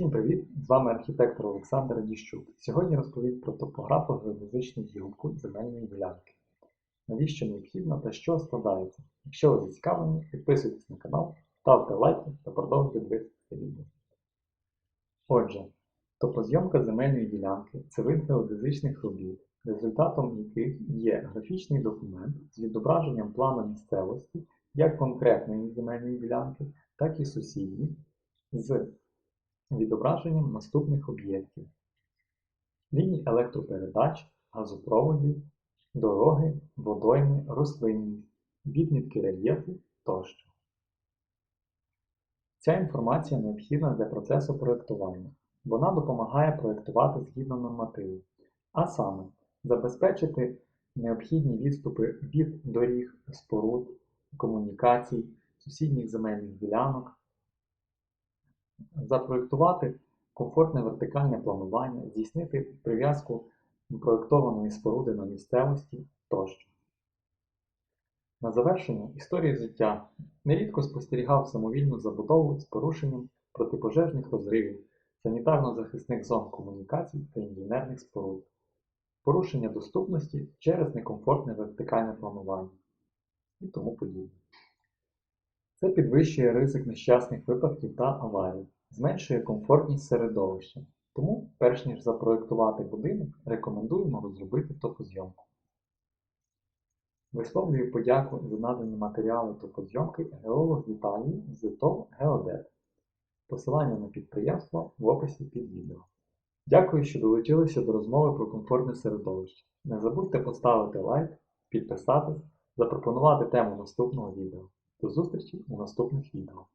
Всім привіт! З вами архітектор Олександр Радіщук. Сьогодні розповім про топографу геодезичну зйомку земельної ділянки. Навіщо необхідно та що складається? Якщо ви зацікавлені, підписуйтесь на канал, ставте лайки та продовжуйте дивитися це відео. Отже, топозйомка земельної ділянки це вид геодезичних робіт, результатом яких є графічний документ з відображенням плану місцевості як конкретної земельної ділянки, так і сусідніх з відображенням наступних об'єктів: ліній електропередач, газопроводів, дороги, водойми, рослинність, відмітки рельєфу тощо. Ця інформація необхідна для процесу проєктування. Вона допомагає проєктувати згідно нормативів, а саме забезпечити необхідні відступи від доріг, споруд, комунікацій, сусідніх земельних ділянок, запроєктувати комфортне вертикальне планування, здійснити прив'язку проєктованої споруди на місцевості тощо. На завершення історії життя нерідко спостерігав самовільну забудову з порушенням протипожежних розривів, санітарно-захисних зон комунікацій та інженерних споруд, порушення доступності через некомфортне вертикальне планування і тому подібне. Це підвищує ризик нещасних випадків та аварій, зменшує комфортність середовища. Тому, перш ніж запроєктувати будинок, рекомендуємо розробити топозйомку. Висловлюю подяку за надані матеріали топозйомки геолог з Італії з ТОВ Геодет. Посилання на підприємство в описі під відео. Дякую, що долучилися до розмови про комфортне середовище. Не забудьте поставити лайк, підписатись, запропонувати тему наступного відео. До зустрічі у наступних відео.